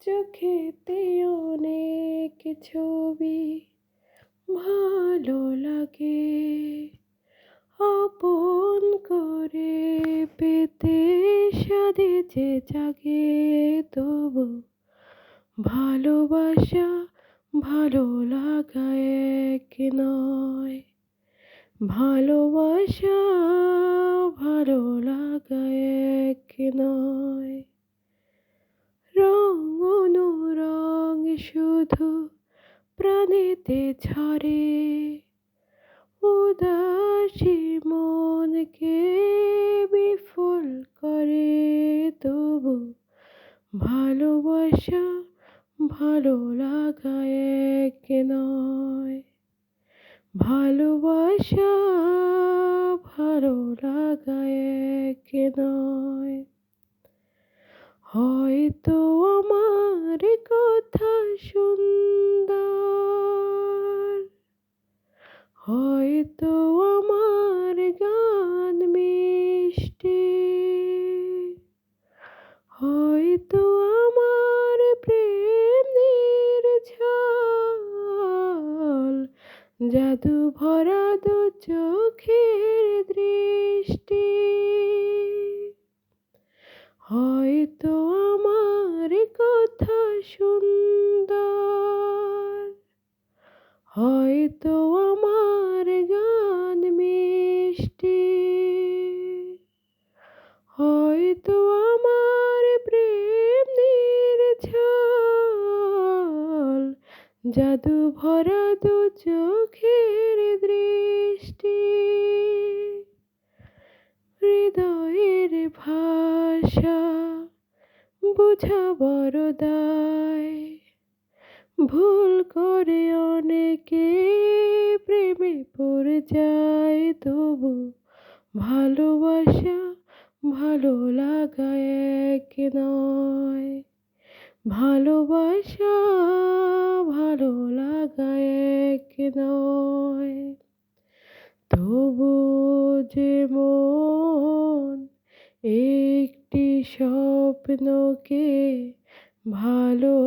চোখেতে অনেক ছবি ভালো লাগে। আপন করে পেতে সাধেছে জাগে তবু ভালোবাসা ভালো লাগা এক নয়। ভালোবাসা ভালো লাগা এক নয়। প্রাণেতে ঝরে উদাসী মনকে বিফল করে, তবু ভালোবাসা ভালো লাগা এক নয়। ভালোবাসা ভালো লাগা এক নয়। হয়তো আমার কথা সুন্দর হয়তো আমার গান মিষ্টি, হয়তো আমার প্রেম নির্ঝল, জাদু ভরা দু চোখের দৃষ্টি। হয়তো আমার কথা সুন্দর, হয়তো আমার জাদু ভরা দু চোখের দৃষ্টি। হৃদয়ের ভাষা বুঝা বড় দায় ভুল করে অনেকে প্রেমে পড়ে যায়, তবু ভালোবাসা ভালো লাগা এক নয়। ভালোবাসা ভালো লাগা এক নয়। তবু যে মন একটি স্বপ্নকে ভালোবেসে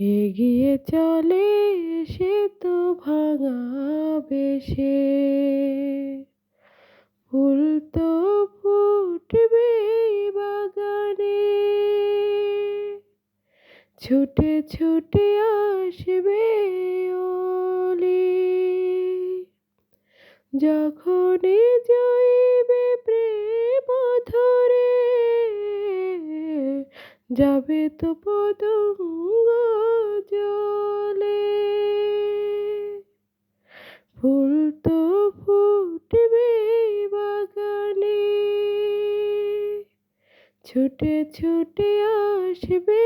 এগিয়ে চলে, সে তো ভাঙা বেশে। ছুটে ছুটে আসবে ওলি যখনই যাইবে প্রেম ধরে, যাবে তো পদঙ্গ জলে। ফুল তো ফুটবে বাগানে, ছুটে ছুটে আসবে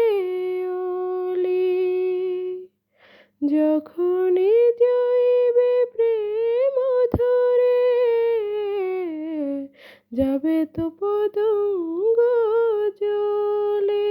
যখনই যাইবে প্রেম ধরে যাবে তো পদঙ্গ জলে।